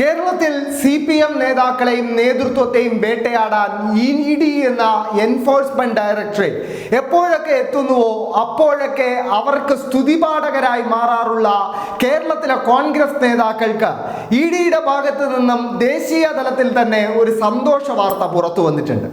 കേരളത്തിൽ C P M നേതാക്കളെയും നേതൃത്വത്തെയും വേട്ടയാടാൻ ഇ ഡി എന്ന എൻഫോഴ്സ്മെന്റ് ഡയറക്ടറേറ്റ് എപ്പോഴൊക്കെ എത്തുന്നുവോ അപ്പോഴൊക്കെ അവർക്ക് സ്തുതിപാഠകരായി മാറാറുള്ള കേരളത്തിലെ കോൺഗ്രസ് നേതാക്കൾക്ക് ഇ ഡിയുടെ ഭാഗത്ത് നിന്നും ദേശീയ തലത്തിൽ തന്നെ ഒരു സന്തോഷ വാർത്ത പുറത്തു വന്നിട്ടുണ്ട്.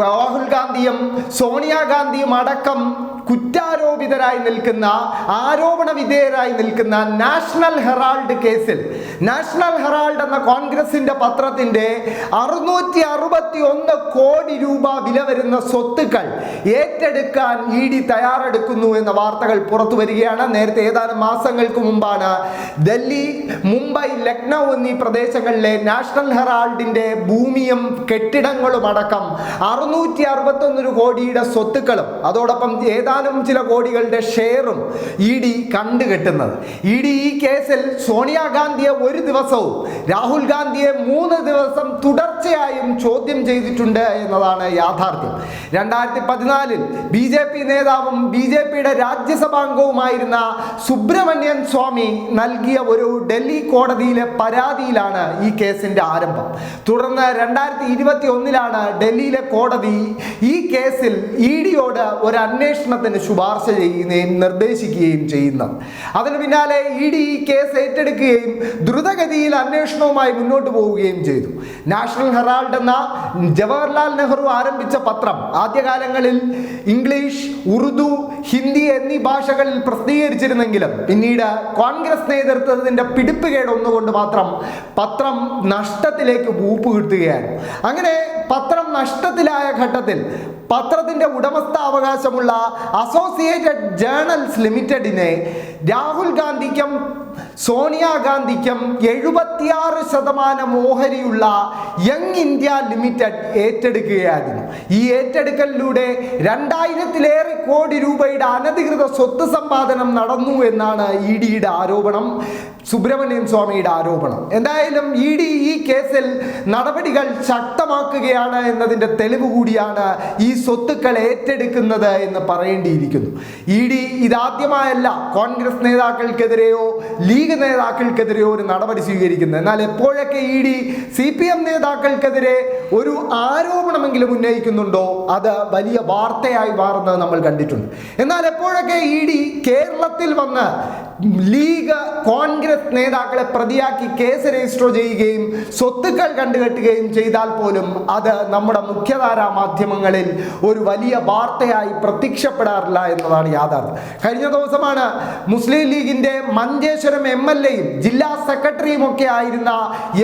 രാഹുൽ ഗാന്ധിയും സോണിയാഗാന്ധിയും അടക്കം കുറ്റാരോപിതരായി നിൽക്കുന്ന ആരോപണ വിധേയരായി നിൽക്കുന്ന നാഷണൽ ഹെറാൾഡ് കേസിൽ നാഷണൽ ഹെറാൾഡ് എന്ന കോൺഗ്രസിന്റെ പത്രത്തിന്റെ അറുന്നൂറ്റി അറുപത്തി ഒന്ന് കോടി രൂപ വില വരുന്ന സ്വത്തുക്കൾ ഏറ്റെടുക്കാൻ ഇ ഡി തയ്യാറെടുക്കുന്നു എന്ന വാർത്തകൾ പുറത്തു വരികയാണ്. നേരത്തെ ഏതാനും മാസങ്ങൾക്ക് മുമ്പാണ് ഡൽഹി മുംബൈ ലക്നൗ എന്നീ പ്രദേശങ്ങളിലെ നാഷണൽ ഹെറാൾഡിന്റെ ഭൂമിയും കെട്ടിടങ്ങളും അടക്കം അറുന്നൂറ്റി അറുപത്തൊന്ന് കോടിയുടെ സ്വത്തുക്കളും അതോടൊപ്പം ഏതാനും ചില കോടികളുടെ ഷെയറും ഇ ഡി കണ്ടുകെട്ടുന്നത്. ഇ ഡി ഈ കേസിൽ സോണിയാഗാന്ധിയെ ഒരു ദിവസവും രാഹുൽ ഗാന്ധിയെ മൂന്ന് ദിവസം തുടർച്ചയായും ചോദ്യം ചെയ്തിട്ടുണ്ട് എന്നതാണ് യാഥാർത്ഥ്യം. രണ്ടായിരത്തി പതിനാലിൽ ബി ജെ പി നേതാവും ബി ജെ പിയുടെ രാജ്യസഭാംഗവുമായിരുന്ന സുബ്രഹ്മണ്യൻ സ്വാമി നൽകിയ ഒരു ഡൽഹി കോടതിയിലെ പരാതിയിലാണ് ഈ കേസിന്റെ ആരംഭം. തുടർന്ന് രണ്ടായിരത്തി ഇരുപത്തി ഒന്നിലാണ് ഡൽഹിയിലെ കോടതി ഈ കേസിൽ ഇ ഡിയോട് ഒരു അന്വേഷണത്തിന് ശുപാർശ ചെയ്യുകയും നിർദ്ദേശിക്കുകയും ചെയ്യുന്നത്. അതിന് പിന്നാലെ ഇ ഡി ഈ കേസ് ഏറ്റെടുക്കുകയും ദ്രുതഗതിയിൽ അന്വേഷണവുമായി മുന്നോട്ട് പോവുകയും ചെയ്തു. നാഷണൽ ഹെറാൾഡ് എന്ന ജവഹർലാൽ നെഹ്റു ആരംഭിച്ച പത്രം ആദ്യകാലങ്ങളിൽ ഇംഗ്ലീഷ് ഉറുദു ഹിന്ദി എന്നീ ഭാഷകളിൽ പ്രസിദ്ധീകരിച്ചിരുന്നെങ്കിലും പിന്നീട് കോൺഗ്രസ് നേതൃത്വത്തിന്റെ പിടിപ്പുകേട് ഒന്നുകൊണ്ട് മാത്രം പത്രം നഷ്ടത്തിലേക്ക് ഊപ്പ് കിട്ടുകയാണ് അങ്ങനെ പത്രം നഷ്ടത്തിലായ ഘട്ടത്തിൽ പത്രത്തിന്റെ ഉടമസ്ഥാവകാശമുള്ള അസോസിയേറ്റഡ് ജേണൽസ് ലിമിറ്റഡിനെ രാഹുൽ ഗാന്ധിക്കും സോണിയാഗാന്ധിക്കും എഴുപത്തിയാറ് ശതമാനം ഓഹരിയുള്ള യങ് ഇന്ത്യ ലിമിറ്റഡ് ഏറ്റെടുക്കുകയായിരുന്നു. ഈ ഏറ്റെടുക്കലിലൂടെ രണ്ടായിരത്തിലേറെ കോടി രൂപയുടെ അനധികൃത സ്വത്ത് സമ്പാദനം നടന്നു എന്നാണ് ഇ ഡിയുടെ ആരോപണം സുബ്രഹ്മണ്യൻ സ്വാമിയുടെ ആരോപണം. എന്തായാലും ഇ ഡി ഈ കേസിൽ നടപടികൾ ശക്തമാക്കുകയാണ് എന്നതിന്റെ തെളിവ് കൂടിയാണ് ഈ സ്വത്തുക്കൾ ഏറ്റെടുക്കുന്നത് എന്ന് പറയേണ്ടിയിരിക്കുന്നു. ഇ ഡി ഇതാദ്യമായല്ല കോൺഗ്രസ് നേതാക്കൾക്കെതിരെയോ ലീഗ് നേതാക്കൾക്കെതിരെ ഒരു നടപടി സ്വീകരിക്കുന്നത് എന്നാൽ എപ്പോഴൊക്കെ E D C P M നേതാക്കൾക്കെതിരെ ഒരു ആരോപണമെങ്കിലും ഉന്നയിക്കുന്നുണ്ടോ? അത് വലിയ വാർത്തയായി മാറുന്നത് നമ്മൾ കണ്ടിട്ടുണ്ട്. എന്നാൽ എപ്പോഴൊക്കെ ഇ ഡി കേരളത്തിൽ വന്ന് ലീഗ് കോൺഗ്രസ് നേതാക്കളെ പ്രതിയാക്കി കേസ് രജിസ്റ്റർ ചെയ്യുകയും സ്വത്തുക്കൾ കണ്ടുകെട്ടുകയും ചെയ്താൽ പോലും അത് നമ്മുടെ മുഖ്യധാരാ മാധ്യമങ്ങളിൽ ഒരു വലിയ വാർത്തയായി പ്രത്യക്ഷപ്പെടാറില്ല എന്നതാണ് യാഥാർത്ഥ്യം. കഴിഞ്ഞ ദിവസമാണ് മുസ്ലിം ലീഗിന്റെ മഞ്ചേശ്വരം എം എൽ എയും ജില്ലാ സെക്രട്ടറിയും ഒക്കെ ആയിരുന്ന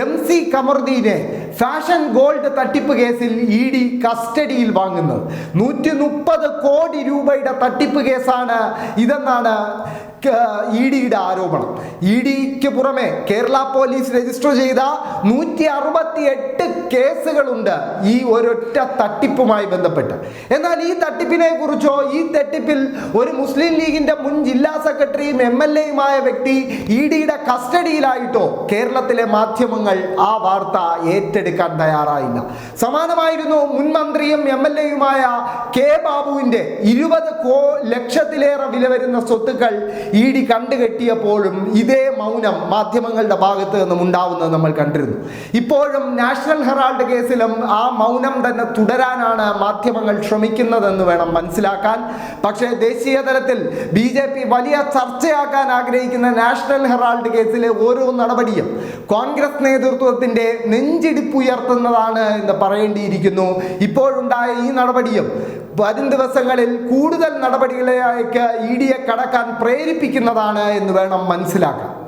എം സി കമറുദ്ദീനെ ഫാഷൻ ഗോൾഡ് തട്ടിപ്പ് കേസിൽ ഇ ഡി കസ്റ്റഡിയിൽ വാങ്ങുന്നത്. നൂറ്റി മുപ്പത് കോടി രൂപയുടെ തട്ടിപ്പ് കേസാണ് ഇതെന്നാണ് ഇ ഡിയുടെ ആരോപണം. ഇ ഡിക്ക് പുറമെ കേരള പോലീസ് രജിസ്റ്റർ ചെയ്ത നൂറ്റി അറുപത്തി എട്ട് കേസുകളുണ്ട് ഈ ഒരൊറ്റ തട്ടിപ്പുമായി ബന്ധപ്പെട്ട്. എന്നാൽ ഈ തട്ടിപ്പിനെ കുറിച്ചോ ഈ തട്ടിപ്പിൽ ഒരു മുസ്ലിം ലീഗിന്റെ മുൻ ജില്ലാ സെക്രട്ടറിയും എം എൽ എയുമായ വ്യക്തി ഇ ഡിയുടെ കസ്റ്റഡിയിലായിട്ടോ കേരളത്തിലെ മാധ്യമങ്ങൾ ആ വാർത്ത ഏറ്റെടുക്കാൻ തയ്യാറായില്ല. സമാനമായിരുന്നു മുൻ മന്ത്രിയും എം എൽ എയുമായ കെ ബാബുവിന്റെ ഇരുപത് കോ ലക്ഷത്തിലേറെ വില വരുന്ന സ്വത്തുക്കൾ ഇ ഡി കണ്ടുകെട്ടിയപ്പോഴും ഇതേ മൗനം മാധ്യമങ്ങളുടെ ഭാഗത്ത് നിന്നും ഉണ്ടാവുന്നത് നമ്മൾ കണ്ടിരുന്നു. ഇപ്പോഴും നാഷണൽ ഹെറാൾഡ് കേസിലും ആ മൗനം തന്നെ തുടരാനാണ് മാധ്യമങ്ങൾ ശ്രമിക്കുന്നതെന്ന് വേണം മനസ്സിലാക്കാൻ. പക്ഷേ ദേശീയ തലത്തിൽ ബി ജെ പി വലിയ ചർച്ചയാക്കാൻ ആഗ്രഹിക്കുന്ന നാഷണൽ ഹെറാൾഡ് കേസിലെ ഓരോ നടപടിയും കോൺഗ്രസ് നേതൃത്വത്തിന്റെ നെഞ്ചിടിപ്പുയർത്തുന്നതാണ് എന്ന് പറയേണ്ടിയിരിക്കുന്നു. ഇപ്പോഴുണ്ടായ ഈ നടപടിയും വരും ദിവസങ്ങളിൽ കൂടുതൽ നടപടികളിലേക്ക് ഇ ഡിയെ കടക്കാൻ പ്രേരിപ്പിക്കുന്നതാണ് എന്ന് വേണം മനസ്സിലാക്കാൻ.